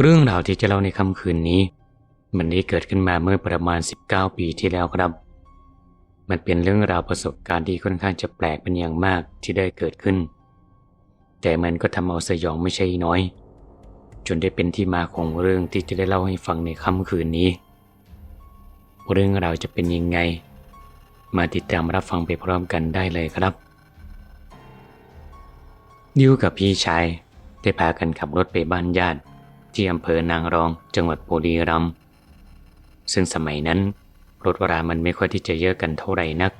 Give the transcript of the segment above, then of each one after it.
เรื่องราวที่จะเล่าในค่ำคืนนี้ มันได้เกิดขึ้นมาเมื่อประมาณ 19 ปีที่แล้วครับ มันเป็นเรื่องราวประสบการณ์ที่ค่อนข้างจะแปลกเป็นอย่างมากที่ได้เกิดขึ้น แต่มันก็ทำเอาสยองไม่ใช่น้อย จนได้เป็นที่มาของเรื่องที่จะได้เล่าให้ฟังในค่ำคืนนี้ เรื่องราวจะเป็นยังไง มาติดตามรับฟังไปพร้อมกันได้เลยครับดิวกับพี่ชายได้พากันขับรถไปบ้านญาติ ที่อำเภอนางรอง จังหวัดบุรีรัมย์ซึ่งสมัยนั้น รถรามันไม่ค่อยที่จะเยอะกันเท่าไหร่นัก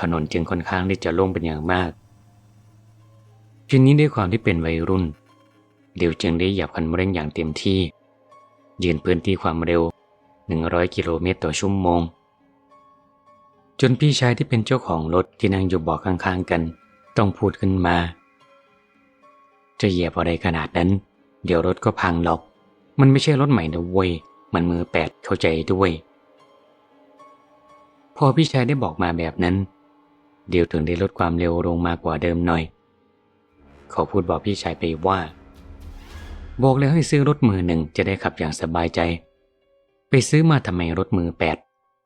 ถนนจึงค่อนข้างที่จะโล่งเป็นอย่างมากทีนี้ด้วยความที่เป็นวัยรุ่น เดี๋ยวจึงได้หยับคันเร่งอย่างเต็มที่ ยืนพื้นที่ความเร็ว 100 กิโลเมตรต่อชั่วโมง จนพี่ชายที่เป็นเจ้าของรถที่นั่งอยู่เบาะข้างๆกัน ต้องพูดขึ้นมา จะเหยียบอะไรขนาดนั้น เดี๋ยวรถก็พังหรอก มันไม่ใช่รถใหม่นะเว้ย มันมือแปดเข้าใจด้วย พอพี่ชายได้บอกมาแบบนั้น เดี๋ยวถึงได้ลดความเร็วลงมากว่าเดิมหน่อยขาพูดบอกพี่ชายไปว่า บอกแล้วให้ซื้อรถมือหนึ่งจะได้ขับอย่างสบายใจ ไปซื้อมาทำไมรถมือแปด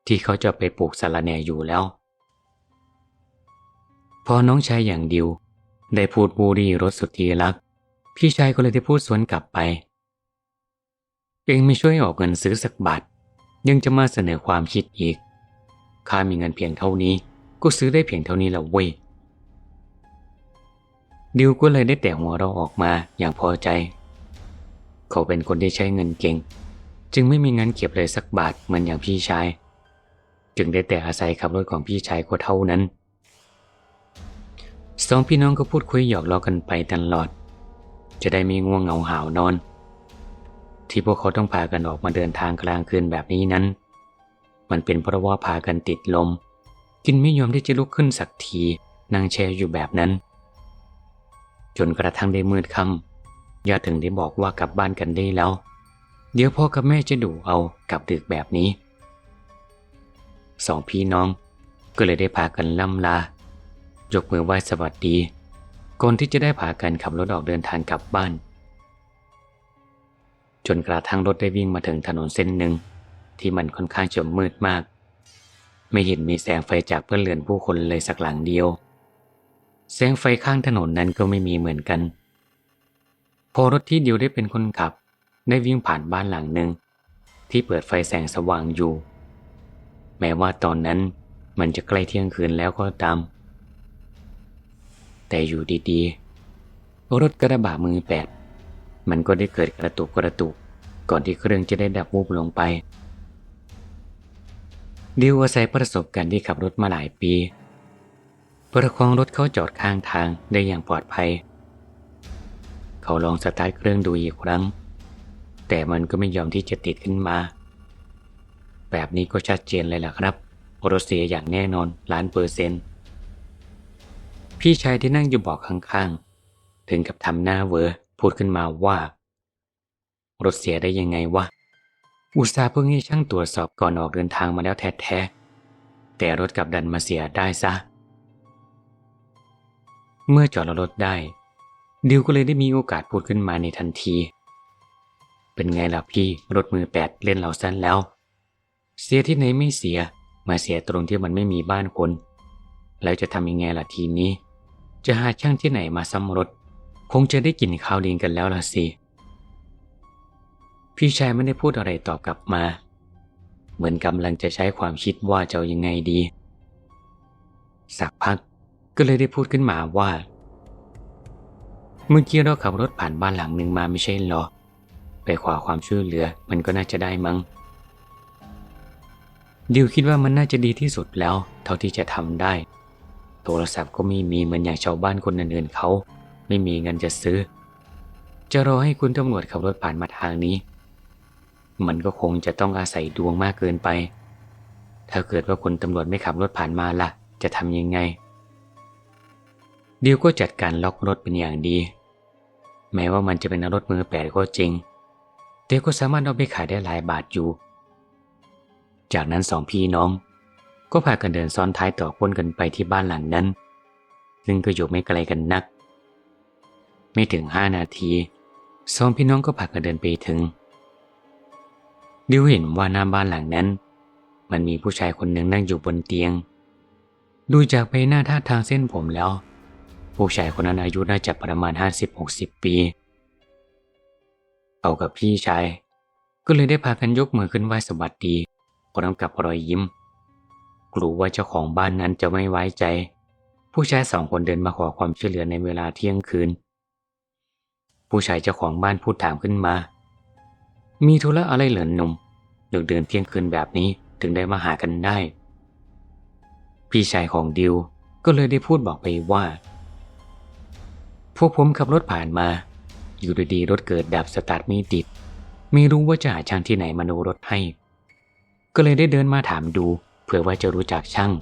ที่เขาจะไปปลูกสารแนอยู่แล้ว พอน้องชายอย่างดิว ได้พูดบูรีรถสุดที่รัก พี่ชายก็เลยได้พูดสวนกลับไป เองไม่ช่วยออกเงินซื้อสักบาทยังจะมาเสนอความคิดอีก ข้ามีเงินเพียงเท่านี้ ก็ซื้อได้เพียงเท่านี้แล้วเว้ย ดิวก็เลยได้แต่หัวเราะออกมาอย่างพอใจ เขาเป็นคนที่ใช้เงินเก่ง จึงไม่มีเงินเก็บเลยสักบาทเหมือนอย่างพี่ชาย จึงได้แต่อาศัยขับรถของพี่ชายก็เท่านั้น สองพี่น้องก็พูดคุยหยอกล้อกันไปตลอด จะได้ม่ง่วงเหงาหาวนอน ที่พวกเขาต้องพากันออกมาเดินทางกลางคืนแบบนี้นั้น มันเป็นเพราะว่าพากันติดลม กินไม่ยอมที่จะลุกขึ้นสักทีนั่งแช่อยู่แบบนั้น จนกระทั่งได้มืดค่ำญาติถึงได้บอกว่ากลับบ้านกันได้แล้ว เดี๋ยวพ่อกับแม่จะดูเอากลับดึกแบบนี้สองพี่น้องก็เลยได้พากันล่ำลายกมือไหว้สวัสดี ก่อนที่จะได้พากันขับรถออกเดินทางกลับบ้าน จนกระทั่งรถได้วิ่งมาถึงถนนเส้นหนึ่ง ที่มันค่อนข้างจะมืดมาก ไม่เห็นมีแสงไฟจากเพื่อนเรือนผู้คนเลยสักหลังเดียว แสงไฟข้างถนนนั้นก็ไม่มีเหมือนกัน พอรถที่เดียวได้เป็นคนขับ ได้วิ่งผ่านบ้านหลังหนึ่งที่เปิดไฟแสงสว่างอยู่ แม้ว่าตอนนั้นมันจะใกล้เที่ยงคืนแล้วก็ตาม แต่อยู่ดีๆ รถกระบะมือแปด มันก็ได้เกิดกระตุกกระตุก ก่อนที่เครื่องจะได้ดับวูบลงไปดิวอาศัยประสบการณ์ที่ขับรถมาหลายปี ประคองรถเขาจอดข้างทางได้อย่างปลอดภัย เขาลองสตาร์ทเครื่องดูอีกครั้ง แต่มันก็ไม่ยอมที่จะติดขึ้นมา แบบนี้ก็ชัดเจนเลยล่ะครับรถเสียอย่างแน่นอนล้านเปอร์เซ็นต์ พี่ชายที่นั่งอยู่เบาะข้างๆ ถึงกับทำหน้าเวอพูดขึ้นมาว่า รถเสียได้ยังไงวะ อุตส่าห์เพิ่งให้ช่างตรวจสอบก่อนออกเดินทางมาแล้วแท้ๆ แต่รถกลับดันมาเสียได้ซะ เมื่อจอดรถได้ ดิวก็เลยได้มีโอกาสพูดขึ้นมาในทันที เป็นไงล่ะพี่รถมือแปดเล่นเราสั้นแล้ว เสียที่ไหนไม่เสีย มาเสียตรงที่มันไม่มีบ้านคน แล้วจะทำยังไงล่ะทีนี้ จะหาช่างที่ไหนมาซ่อมรถ คงจะได้กลิ่นข้าวลี้ยงกันแล้วล่ะสิ พี่ชายไม่ได้พูดอะไรตอบกลับมา เหมือนกำลังจะใช้ความคิดว่าจะยังไงดี สักพักก็เลยได้พูดขึ้นมาว่า เมื่อกี้เราขับรถผ่านบ้านหลังหนึ่งมาไม่ใช่หรอ ไปขอความช่วยเหลือมันก็น่าจะได้มั้งดิวคิดว่ามันน่าจะดีที่สุดแล้ว เท่าที่จะทำได้ รศัพท์ก็ไม่มีเหมือนอย่างชาวบ้านคนอื่นๆเขา ไม่มีเงินจะซื้อ จะรอให้คุณตำรวจขับรถผ่านมาทางนี้ มันก็คงจะต้องอาศัยดวงมากเกินไป ถ้าเกิดว่าคุณตำรวจไม่ขับรถผ่านมาล่ะ จะทำยังไง เดิวก็จัดการล็อกรถเป็นอย่างดี แม้ว่ามันจะเป็นรถมือแปดก็จริง แต่ก็สามารถเอาไปขายได้หลายบาทอยู่ จากนั้นสองพี่น้อง ก็พากันเดินซ้อนท้ายต่อพ้นกันไปที่บ้านหลังนั้น ซึ่งก็อยู่ไม่ไกลกันนัก ไม่ถึงห้านาทีสองพี่น้องก็พากันเดินไปถึง ดิวเห็นว่าหน้าบ้านหลังนั้น มันมีผู้ชายคนหนึ่งนั่งอยู่บนเตียง ดูจากใบหน้าท่าทางเส้นผมแล้ว ผู้ชายคนนั้นอายุน่าจะประมาณ50-60ปีเอากับพี่ชาย ก็เลยได้พากันยกมือขึ้นไหว้สวัสดีพร้อมกับรอยยิ้ม กลัวว่าเจ้าของบ้านนั้นจะไม่ไว้ใจ ผู้ชายสองคนเดินมาขอความช่วยเหลือในเวลาเที่ยงคืน ผู้ชายเจ้าของบ้านพูดถามขึ้นมา มีธุระอะไรเหรอหนุ่มดึกเดินเที่ยงคืนแบบนี้ถึงได้มาหากันได้ พี่ชายของดิวก็เลยได้พูดบอกไปว่า พวกผมขับรถผ่านมา อยู่ดีๆรถเกิดดับสตาร์ทไม่ติด ไม่รู้ว่าจะหาช่างที่ไหนมาดูรถให้ ก็เลยได้เดินมาถามดู ผื่อว่าจะรู้จักช่าง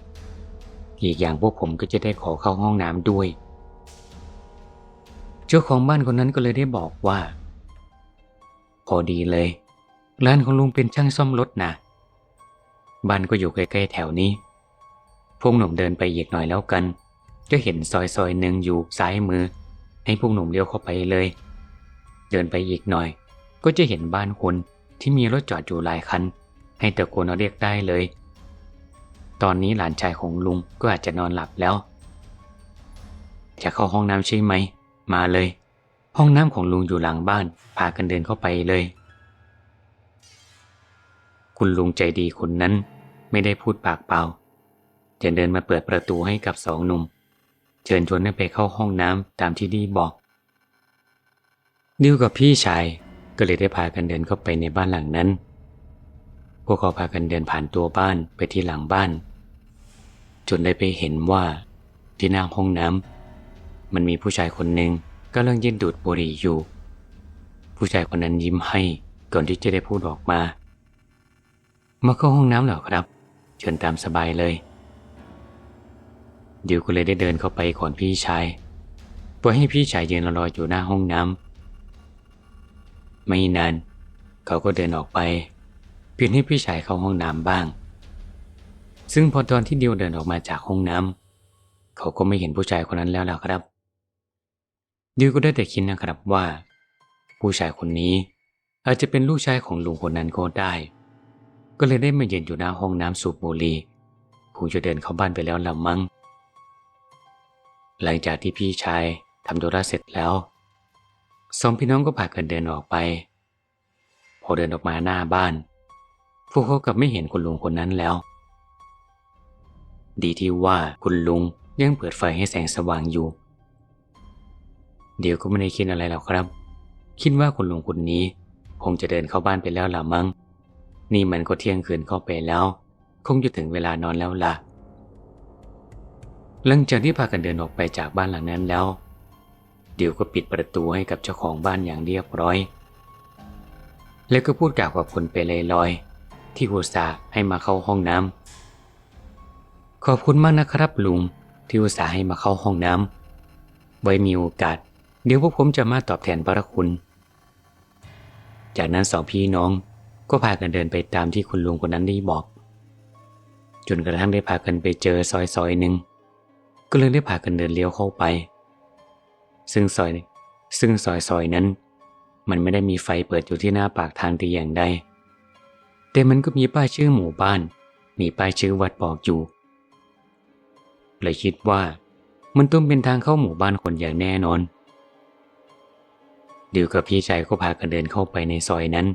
อีกอย่างพวกผมก็จะได้ขอเข้าห้องน้ำด้วย เจ้าของบ้านคนนั้นก็เลยได้บอกว่า พอดีเลย ร้านของลุงเป็นช่างซ่อมรถนะ บ้านก็อยู่ใกล้ๆแถวนี้ พวกหนุ่มเดินไปอีกหน่อยแล้วกัน จะเห็นซอยซอยหนึ่งอยู่ซ้ายมือ ให้พวกหนุ่มเลี้ยวเข้าไปเลย เดินไปอีกหน่อย ก็จะเห็นบ้านคนที่มีรถจอดอยู่หลายคัน ให้ตะโกนเรียกได้เลย ตอนนี้หลานชายของลุงก็อาจจะนอนหลับแล้ว จะเข้าห้องน้ำใช่ไหม มาเลย ห้องน้ำของลุงอยู่หลังบ้าน พากันเดินเข้าไปเลย คุณลุงใจดีคนนั้น ไม่ได้พูดปากเปล่าจะเดินมาเปิดประตูให้กับสองหนุ่ม เชิญชวนให้ไปเข้าห้องน้ำตามที่ดีบอกดิวกับพี่ชายก็เลยได้พากันเดินเข้าไปในบ้านหลังนั้น พวกเขาพากันเดินผ่านตัวบ้านไปที่หลังบ้าน จนได้ไปเห็นว่า ที่หน้าห้องน้ำมันมีผู้ชายคนหนึ่งกำลังยืนดูดบุหรี่อยู่ ผู้ชายคนนั้นยิ้มให้ก่อนที่จะได้พูดออกมา มาเข้าห้องน้ำเหรอครับ เชิญตามสบายเลยดิวก็เลยได้เดินเข้าไปก่อนพี่ชายปล่อยให้พี่ชายยืนรออยู่หน้าห้องน้ำไม่นานเขาก็เดินออกไปเพียงให้พี่ชายเข้าห้องน้ำบ้าง ซึ่งพอตอนที่ดิวเดินออกมาจากห้องน้ำเขาก็ไม่เห็นผู้ชายคนนั้นแล้วล่ะครับ ดิวก็ได้แต่คิดนะครับว่า ผู้ชายคนนี้อาจจะเป็นลูกชายของลุงคนนั้นก็ได้ ก็เลยได้มาเยืนอยู่หน้าห้องน้ำสูบบุหรี่คงจะเดินเข้าบ้านไปแล้วละมั้งหลังจากที่พี่ชายทำธุระเสร็จแล้วสองพี่น้องก็พากันเดินออกไป พอเดินออกมาหน้าบ้าน พวกเขากลับไม่เห็นคุณลุงคนนั้นแล้ว ดีที่ว่าคุณลุงยังเปิดไฟให้แสงสว่างอยู่ เดี๋ยวก็ไม่ได้คิดอะไรหรอกครับ คิดว่าคุณลุงคนนี้ คงจะเดินเข้าบ้านไปแล้วล่ะมั้ง นี่มันก็เที่ยงคืนเข้าไปแล้ว คงจะถึงเวลานอนแล้วล่ะ หลังจากที่พากันเดินออกไปจากบ้านหลังนั้นแล้ว เดี๋ยวก็ปิดประตูให้กับเจ้าของบ้านอย่างเรียบร้อย แล้วก็พูดกล่าวกับคนไปลอยๆที่อุตส่าห์ให้มาเข้าห้องน้ำ ขอบคุณมากนะครับลุงที่อุตส่าห์ให้มาเข้าห้องน้ำไว้มีโอกาส เดี๋ยวพวกผมจะมาตอบแทนพระคุณ จากนั้นสองพี่น้องก็พากันเดินไปตามที่คุณลุงคนนั้นได้บอก จนกระทั่งได้พากันไปเจอซอยซอยหนึ่งก็เลยได้พากันเดินเลี้ยวเข้าไป ซึ่งซอย ซึ่งซอยซอยนั้น มันไม่ได้มีไฟเปิดอยู่ที่หน้าปากทางแต่อย่างใดแต่มันก็มีป้ายชื่อหมู่บ้าน มีป้ายชื่อวัดบอกอยู่ เลยคิดว่า มันต้องเป็นทางเข้าหมู่บ้านคนอย่างแน่นอน ดิวกับพี่ชายก็พากันเดินเข้าไปในซอยนั้น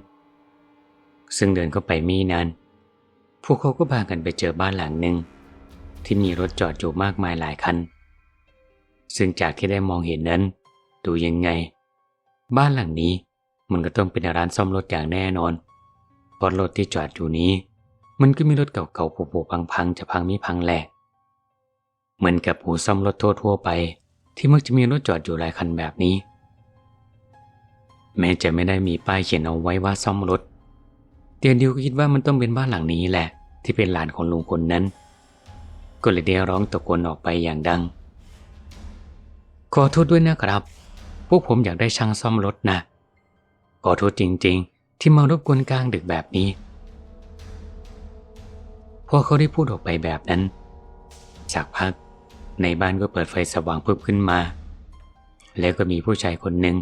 ซึ่งเดินเข้าไปไม่นาน พวกเขาก็พากันไปเจอบ้านหลังหนึ่งที่มีรถจอดอยู่มากมายหลายคัน ซึ่งจากที่ได้มองเห็นนั้น ดูยังไง บ้านหลังนี้มันก็ต้องเป็นร้านซ่อมรถอย่างแน่นอน เพราะรถที่จอดอยู่นี้ มันก็มีรถเก่าๆผุๆพังๆ จะพังไม่พังแหละ เหมือนกับหูซ่อมรถทั่วๆไป ที่มักจะมีรถจอดอยู่หลายคันแบบนี้ แม้จะไม่ได้มีป้ายเขียนเอาไว้ว่าซ่อมรถเตียนดิวก็คิดว่ามันต้องเป็นบ้านหลังนี้แหละ ที่เป็นหลานของลุงคนนั้น ก็เลยได้ร้องตะโกนออกไปอย่างดัง ขอโทษด้วยนะครับ พวกผมอยากได้ช่างซ่อมรถนะขอโทษจริง ๆ ที่มารบกวนกลางดึกแบบนี้พอเขาได้พูดออกไปแบบนั้น จากพัก ในบ้านก็เปิดไฟสว่างเพิ่มขึ้นมา แล้วก็มีผู้ชายคนหนึ่ง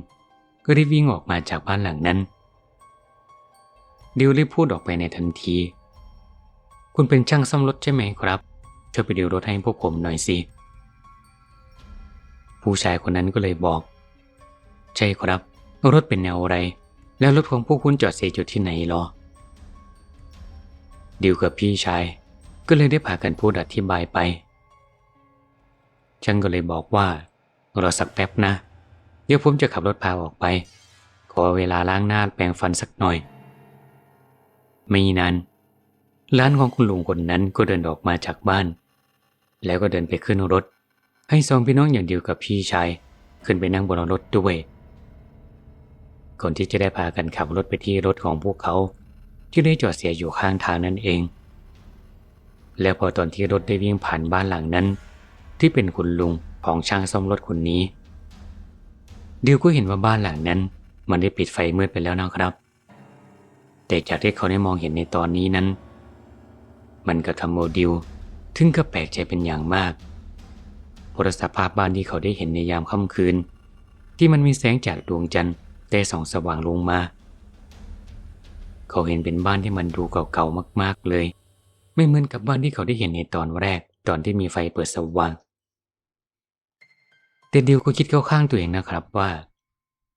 ก็รีบวิ่งออกมาจากบ้านหลังนั้น ดิวรีบพูดออกไปในทันที คุณเป็นช่างซ่อมรถใช่ไหมครับช่วยไปดิวรถให้พวกผมหน่อยสิ ผู้ชายคนนั้นก็เลยบอก ใช่ครับ รถเป็นแนวอะไร แล้วรถของพวกคุณจอดเสียอยู่ที่ไหนหรอ ดิวกับพี่ชายก็เลยได้พากันพูดอธิบายไป ช่างก็เลยบอกว่ารอสักแป๊บนะ เดี๋ยวผมจะขับรถพาออกไป ขอเวลาล้างหน้าแปรงฟันสักหน่อย ไม่นานร้านของคุณลุงคนนั้นก็เดินออกมาจากบ้าน แล้วก็เดินไปขึ้นรถ ให้สองพี่น้องอย่างเดียวกับพี่ชาย ขึ้นไปนั่งบนรถด้วย ก่อนที่จะได้พากันขับรถไปที่รถของพวกเขา ที่ได้จอดเสียอยู่ข้างทางนั่นเอง แล้วพอตอนที่รถได้วิ่งผ่านบ้านหลังนั้น ที่เป็นคุณลุงของช่างซ่อมรถคนนี้ ดิวก็เห็นว่าบ้านหลังนั้น มันได้ปิดไฟมืดไปแล้วนะครับ แต่จากที่เขาได้มองเห็นในตอนนี้นั้น มันก็ทำโมดิวถึงกับแปลกใจเป็นอย่างมากเพราะสภาพบ้านที่เขาได้เห็นในยามค่ำคืน ที่มันมีแสงจากดวงจันทร์ได้ส่องสว่างลงมา เขาเห็นเป็นบ้านที่มันดูเก่าๆมากๆเลย ไม่เหมือนกับบ้านที่เขาได้เห็นในตอนแรกตอนที่มีไฟเปิดสว่าง แต่ดิวก็คิดเข้าข้างตัวเองนะครับว่า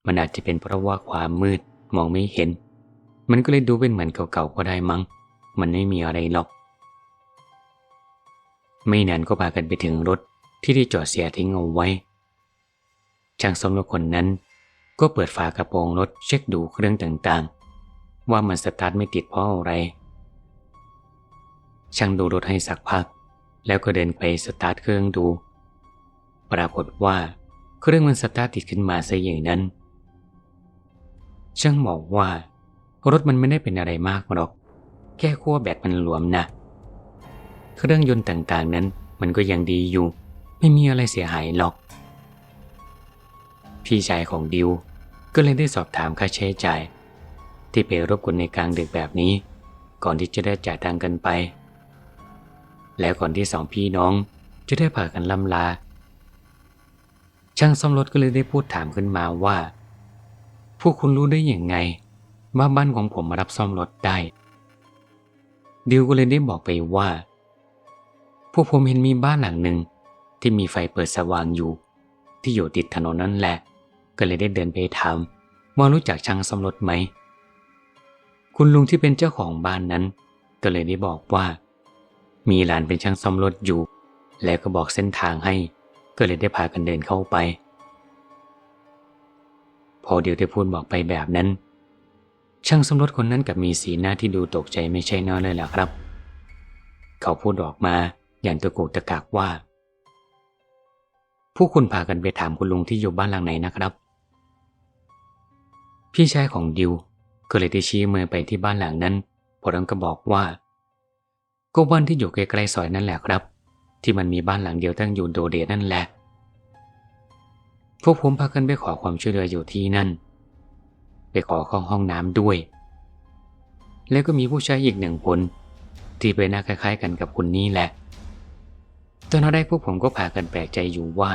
มันอาจจะเป็นเพราะว่าความมืดมองไม่เห็น มันก็เลยดูเป็นเหมือนเก่าๆก็ได้มั้ง มันไม่มีอะไรหรอก ไม่นานก็พากันไปถึงรถที่ได้จอดเสียทิ้งเอาไว้ ช่างซ่อมรถคนนั้น ก็เปิดฝากระโปรงรถเช็คดูเครื่องต่างๆ ว่ามันสตาร์ทไม่ติดเพราะอะไร ช่างดูรถให้สักพัก แล้วก็เดินไปสตาร์ทเครื่องดู ปรากฏว่าเครื่องมันสตาร์ทติดขึ้นมาซะอย่างนั้น ช่างบอกว่า รถมันไม่ได้เป็นอะไรมากหรอก แค่ขั้วแบตมันหลวมนะ เครื่องยนต์ต่างๆนั้นมันก็ยังดีอยู่ ไม่มีอะไรเสียหายหรอก พี่ชายของดิวก็เลยได้สอบถามค่าใช้จ่าย ที่ไปรบกวนในกลางดึกแบบนี้ ก่อนที่จะได้จ่ายตังกันไป แล้วก่อนที่สองพี่น้องจะได้พากันล่ำลา ช่างซ่อมรถก็เลยได้พูดถามขึ้นมาว่า พวกคุณรู้ได้อย่างไงว่าบ้านของผมมารับซ่อมรถได้ ดิวก็เลยได้บอกไปว่า พวกผมเห็นมีบ้านหลังหนึ่งที่มีไฟเปิดสว่างอยู่ ที่อยู่ติดถนนนั่นแหละ ก็เลยได้เดินไปถามว่ารู้จักช่างซ่อมรถไหม คุณลุงที่เป็นเจ้าของบ้านนั้น ก็เลยได้บอกว่า มีหลานเป็นช่างซ่อมรถอยู่ แล้วก็บอกเส้นทางให้ ก็เลยได้พากันเดินเข้าไป พอเดียวได้พูดบอกไปแบบนั้น ช่างซ่อมรถคนนั้นกับมีสีหน้าที่ดูตกใจไม่ใช่น้อยเลยล่ะครับ เขาพูดออกมาอย่างตะกุกตะกักว่า ผู้คุณพากันไปถามคุณลุงที่อยู่บ้านหลังไหนนะครับ พี่ชายของดิวก็เลยได้ชี้มือไปที่บ้านหลังนั้นพอรังก็บอกว่า ก็บ้านที่อยู่ใกล้ๆซอยนั่นแหละครับ ที่มันมีบ้านหลังเดียวตั้งอยู่โดดเด่นั่นแหละ พวกผมพากันไปขอความช่วยเหลืออยู่ที่นั่น ไปขอข้าห้องน้ำด้วย แล้วก็มีผู้ชายอีกหนึ่งคน ที่ไปหน้าคล้ายๆ กันกับคุณนี่แหละ ตอนนั้นได้พวกผมก็พากันแปลกใจอยู่ว่า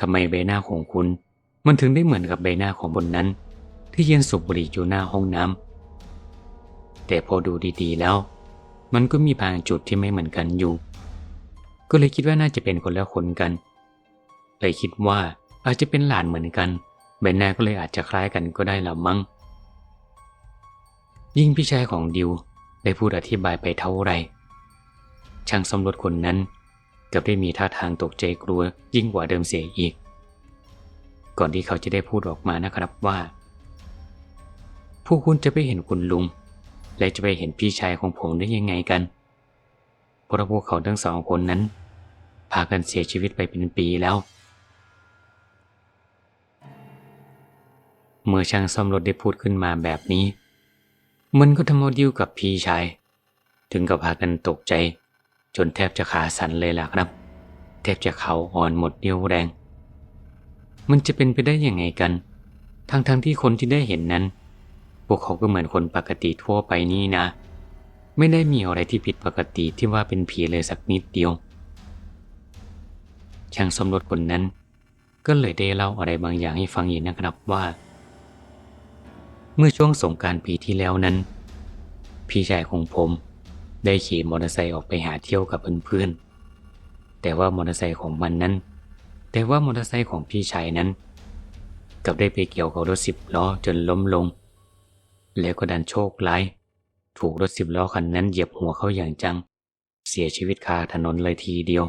ทำไมใบหน้าของคุณ มันถึงได้เหมือนกับใบหน้าของบนนั้น ที่ยืนสูบบุหรี่อยู่หน้าห้องน้ำแต่พอดูดีๆแล้ว มันก็มีบางจุดที่ไม่เหมือนกันอยู่ ก็เลยคิดว่าน่าจะเป็นคนละคนกัน เลยคิดว่าอาจจะเป็นหลานเหมือนกันใบหน้าก็เลยอาจจะคล้ายกันก็ได้ละมั้ง ยิ่งพี่ชายของดิวได้พูดอธิบายไปเท่าไร ช่างซ่อมรถคนนั้นกับได้มีท่าทางตกใจกลัวยิ่งกว่าเดิมเสียอีก ก่อนที่เขาจะได้พูดออกมานะครับว่า ผู้คุณจะไปเห็นคุณลุง และจะไปเห็นพี่ชายของผมได้ยังไงกัน เพราะพวกเขาทั้งสองคนนั้น พากันเสียชีวิตไปเป็นปีแล้ว เมื่อช่างซ่อมรถได้พูดขึ้นมาแบบนี้ มันก็ทำเอาดิวกับพี่ชาย ถึงกับพากันตกใจ จนแทบจะขาสั่นเลยล่ะครับ แทบจะเขาอ่อนหมดเดียวแรง มันจะเป็นไปได้ยังไงกัน ทั้งๆทที่คนที่ได้เห็นนั้น พวกเขาก็เหมือนคนปกติทั่วไปนี่นะ ไม่ได้มีอะไรที่ผิดปกติที่ว่าเป็นผีเลยสักนิดเดียว ช่างซ่อมรถคนนั้น ก็เลยได้เล่าอะไรบางอย่างให้ฟังอีกนะครับว่า เมื่อช่วงสงการปีที่แล้วนั้น พี่ชายของผมได้ขี่มอเตอร์ไซค์ออกไปหาเที่ยวกับเพื่อนๆ แต่ว่ามอเตอร์ไซค์ของมันนั้น แต่ว่ามอเตอร์ไซค์ของพี่ชายนั้นกลับได้ไปเกี่ยวกับรถสิบล้อจนล้มลง แล้วก็ดันโชคร้าย ถูกรถสิบล้อคันนั้นเหยียบหัวเขาอย่างจัง เสียชีวิตคาถนนเลยทีเดียว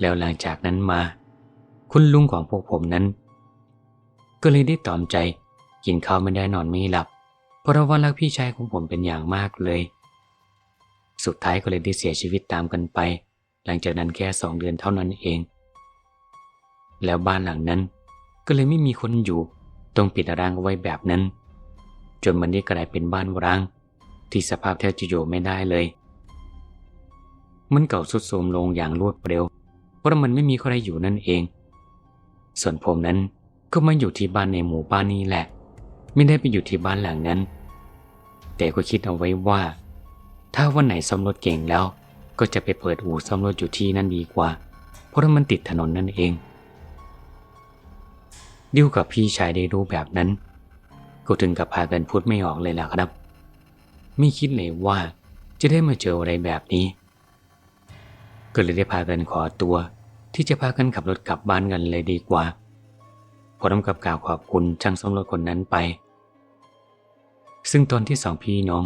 แล้วหลังจากนั้นมา คุณลุงของพวกผมนั้น ก็เลยได้ตอมใจ กินข้าวไม่ได้นอนไม่หลับ เพราะว่ารักพี่ชายของผมเป็นอย่างมากเลย สุดท้ายก็เลยได้เสียชีวิตตามกันไป หลังจากนั้นแค่สองเดือนเท่านั้นเอง แล้วบ้านหลังนั้นก็เลยไม่มีคนอยู่ ต้องปิดร้างเอาไว้แบบนั้น จนมันได้กลายเป็นบ้านร้าง ที่สภาพแทบจะอยู่ไม่ได้เลย มันเก่าสุดโทรมลงอย่างรวดเร็ว เพราะมันไม่มีใครอยู่นั่นเอง ส่วนผมนั้นก็มาอยู่ที่บ้านในหมู่บ้านนี้แหละ ไม่ได้ไปอยู่ที่บ้านหลังนั้น แต่ก็คิดเอาไว้ว่า ถ้าวันไหนซ่อมรถเก่งแล้ว ก็จะไปเปิดอู่ซ่อมรถอยู่ที่นั่นดีกว่า เพราะมันติดถนนนั่นเองดิวกับพี่ชายได้รู้แบบนั้น ก็ถึงกับพากันพูดไม่ออกเลยล่ะครับ ไม่คิดเลยว่าจะได้มาเจออะไรแบบนี้ ก็เลยได้พากันขอตัว ที่จะพากันขับรถกลับบ้านกันเลยดีกว่าพร้อมกับกล่าวขอบคุณช่างซ่อมรถคนนั้นไป ซึ่งตอนที่สองพี่น้อง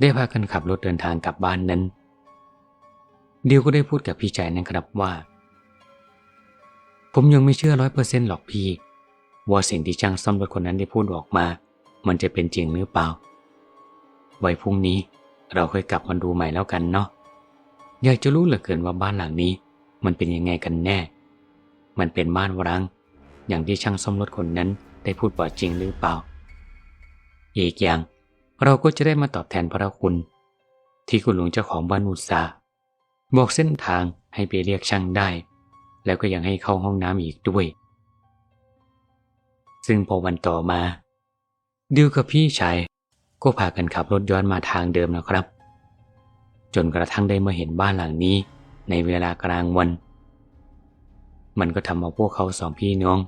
ได้พากันขับรถเดินทางกลับบ้านนั้น เดียวก็ได้พูดกับพี่ชายนะครับว่า ผมยังไม่เชื่อร้อยเปอร์เซ็นต์หรอกพี่ ว่าสิ่งที่ช่างซ่อมรถคนนั้นได้พูดออกมา มันจะเป็นจริงหรือเปล่า ไว้พรุ่งนี้เราค่อยกลับมาดูใหม่แล้วกันเนาะ อยากจะรู้เหลือเกินว่าบ้านหลังนี้ มันเป็นยังไงกันแน่ มันเป็นบ้านร้างอย่างที่ช่างซ่อมรถคนนั้นได้พูดว่าจริงหรือเปล่า อีกอย่าง เราก็จะได้มาตอบแทนพระคุณ ที่คุณหลวงเจ้าของบ้านอุตสาบอกเส้นทางให้ไปเรียกช่างได้ แล้วก็ยังให้เข้าห้องน้ำอีกด้วย ซึ่งพอวันต่อมา ดิวกับพี่ชายก็พากันขับรถย้อนมาทางเดิมนะครับ จนกระทั่งได้มาเห็นบ้านหลังนี้ในเวลากลางวัน มันก็ทำเอาพวกเขาสองพี่น้อง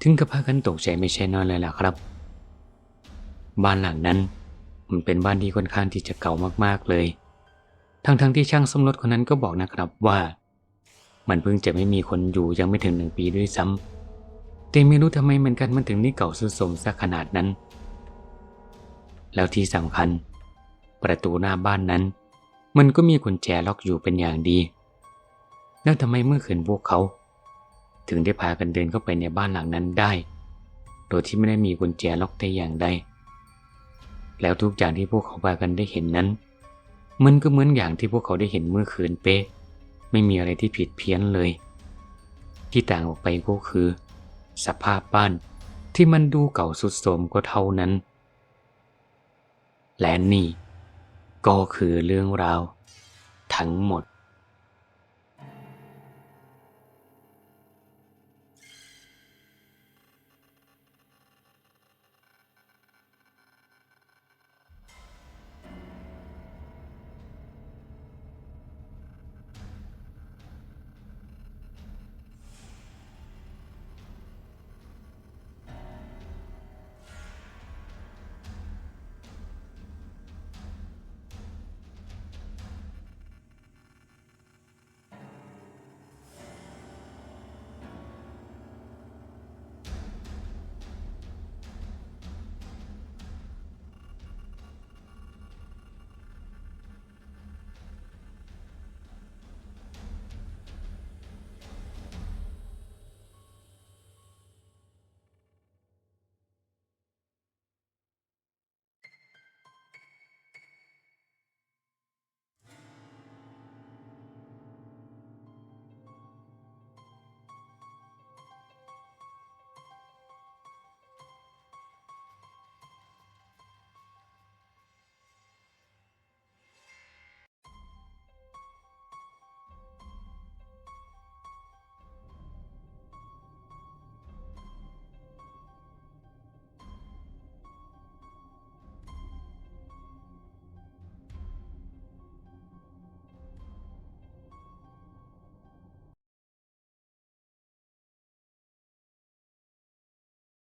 ถึงกับพากันตกใจไม่ใช่น้อยเลยล่ะครับ บ้านหลังนั้น มันเป็นบ้านที่ค่อนข้างที่จะเก่ามากๆเลยทั้งๆทที่ช่างซ่อมรถคนนั้นก็บอกนะครับว่า มันเพิ่งจะไม่มีคนอยู่ยังไม่ถึงหนึ่งปีด้วยซ้ำ แต่ไม่รู้ทำไมเหมือนกันมันถึงนี่เก่าสุดโทรมซะขนาดนั้น แล้วที่สำคัญ ประตูหน้าบ้านนั้น มันก็มีกุญแจล็อกอยู่เป็นอย่างดี แล้วทำไมเมื่อคืนพวกเขา ถึงได้พากันเดินเข้าไปในบ้านหลังนั้นได้ โดยที่ไม่ได้มีกุญแจล็อกแต่อย่างใด แล้วทุกอย่างที่พวกเขาพากันได้เห็นนั้น มันก็เหมือนอย่างที่พวกเขาได้เห็นเมื่อคืนเป๊ะ ไม่มีอะไรที่ผิดเพี้ยนเลย ที่ต่างออกไปก็คือ สภาพบ้านที่มันดูเก่าสุดโทมก็เท่านั้น และนี่ก็คือเรื่องราว ทั้งหมด